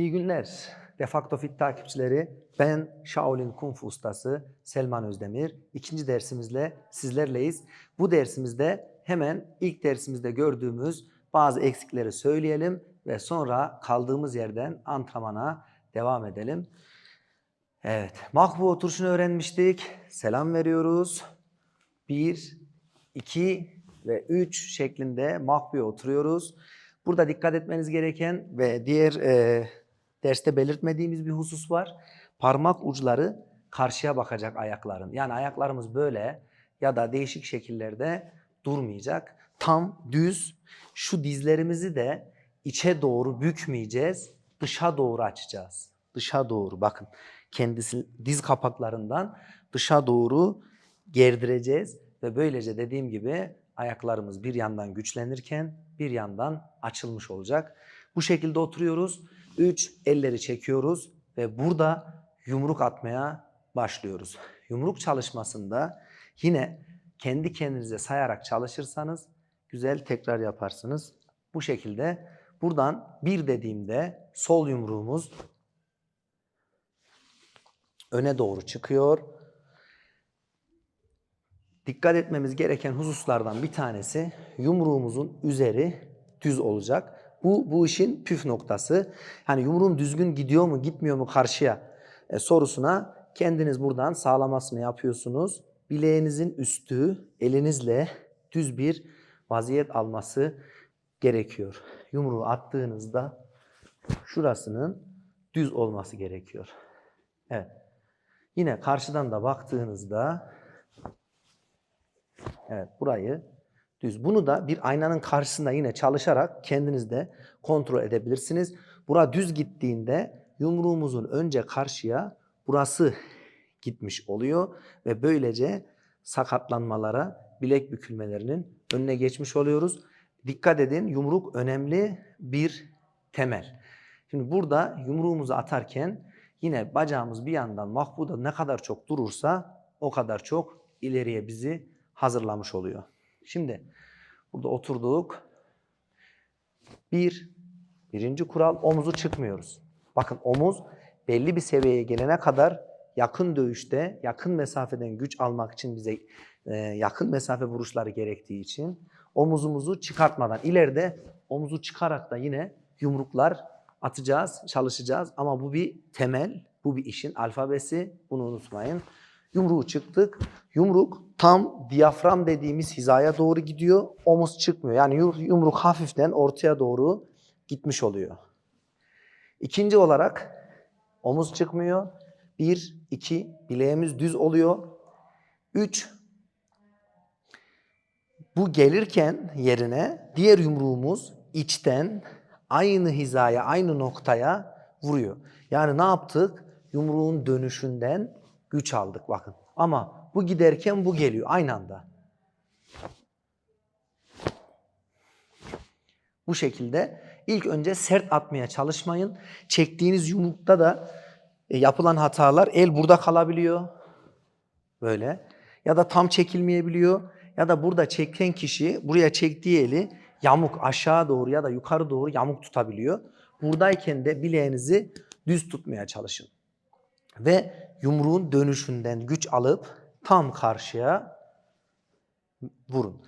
İyi günler. Defakto Fit takipçileri. Ben Shaolin Kung Fu ustası Selman Özdemir. İkinci dersimizle sizlerleyiz. Bu dersimizde hemen ilk dersimizde gördüğümüz bazı eksikleri söyleyelim ve sonra kaldığımız yerden antrenmana devam edelim. Evet, makbu oturuşunu öğrenmiştik. Selam veriyoruz. Bir, iki ve üç şeklinde makbuya oturuyoruz. Burada dikkat etmeniz gereken ve diğer e, derste belirtmediğimiz bir husus var. Parmak uçları karşıya bakacak ayakların. Yani ayaklarımız böyle ya da değişik şekillerde durmayacak. Tam düz şu dizlerimizi de içe doğru bükmeyeceğiz. Dışa doğru açacağız. Dışa doğru bakın. Kendisi diz kapaklarından dışa doğru gerdireceğiz ve böylece dediğim gibi ayaklarımız bir yandan güçlenirken bir yandan açılmış olacak. Bu şekilde oturuyoruz. 3 elleri çekiyoruz ve burada yumruk atmaya başlıyoruz. Yumruk çalışmasında yine kendi kendinize sayarak çalışırsanız güzel tekrar yaparsınız. Bu şekilde buradan bir dediğimde sol yumruğumuz öne doğru çıkıyor. Dikkat etmemiz gereken hususlardan bir tanesi yumruğumuzun üzeri düz olacak. Bu bu işin püf noktası. Hani yumruğum düzgün gidiyor mu, gitmiyor mu karşıya e, sorusuna kendiniz buradan sağlamasını yapıyorsunuz. Bileğinizin üstü elinizle düz bir vaziyet alması gerekiyor. Yumruğu attığınızda şurasının düz olması gerekiyor. Evet. Yine karşıdan da baktığınızda Evet burayı düz. Bunu da bir aynanın karşısında yine çalışarak kendiniz de kontrol edebilirsiniz. Bura düz gittiğinde yumruğumuzun önce karşıya burası gitmiş oluyor ve böylece sakatlanmalara, bilek bükülmelerinin önüne geçmiş oluyoruz. Dikkat edin yumruk önemli bir temel. Şimdi burada yumruğumuzu atarken yine bacağımız bir yandan mahbuda ne kadar çok durursa o kadar çok ileriye bizi hazırlamış oluyor. Şimdi burada oturduk. Bir, birinci kural omuzu çıkmıyoruz. Bakın omuz belli bir seviyeye gelene kadar yakın dövüşte, yakın mesafeden güç almak için bize e, yakın mesafe vuruşları gerektiği için omuzumuzu çıkartmadan ileride omuzu çıkarak da yine yumruklar atacağız, çalışacağız ama bu bir temel, bu bir işin alfabesi. Bunu unutmayın. Yumruğu çıktık. Yumruk tam diyafram dediğimiz hizaya doğru gidiyor. Omuz çıkmıyor. Yani yumruk hafiften ortaya doğru gitmiş oluyor. İkinci olarak omuz çıkmıyor. Bir, iki, bileğimiz düz oluyor. Üç, bu gelirken yerine diğer yumruğumuz içten aynı hizaya, aynı noktaya vuruyor. Yani ne yaptık? Yumruğun dönüşünden güç aldık bakın. Ama bu giderken bu geliyor aynı anda. Bu şekilde ilk önce sert atmaya çalışmayın. Çektiğiniz yumrukta da e, yapılan hatalar el burada kalabiliyor. Böyle. Ya da tam çekilmeyebiliyor. Ya da burada çeken kişi buraya çektiği eli yamuk aşağı doğru ya da yukarı doğru yamuk tutabiliyor. Buradayken de bileğinizi düz tutmaya çalışın. Ve yumruğun dönüşünden güç alıp tam karşıya vurun.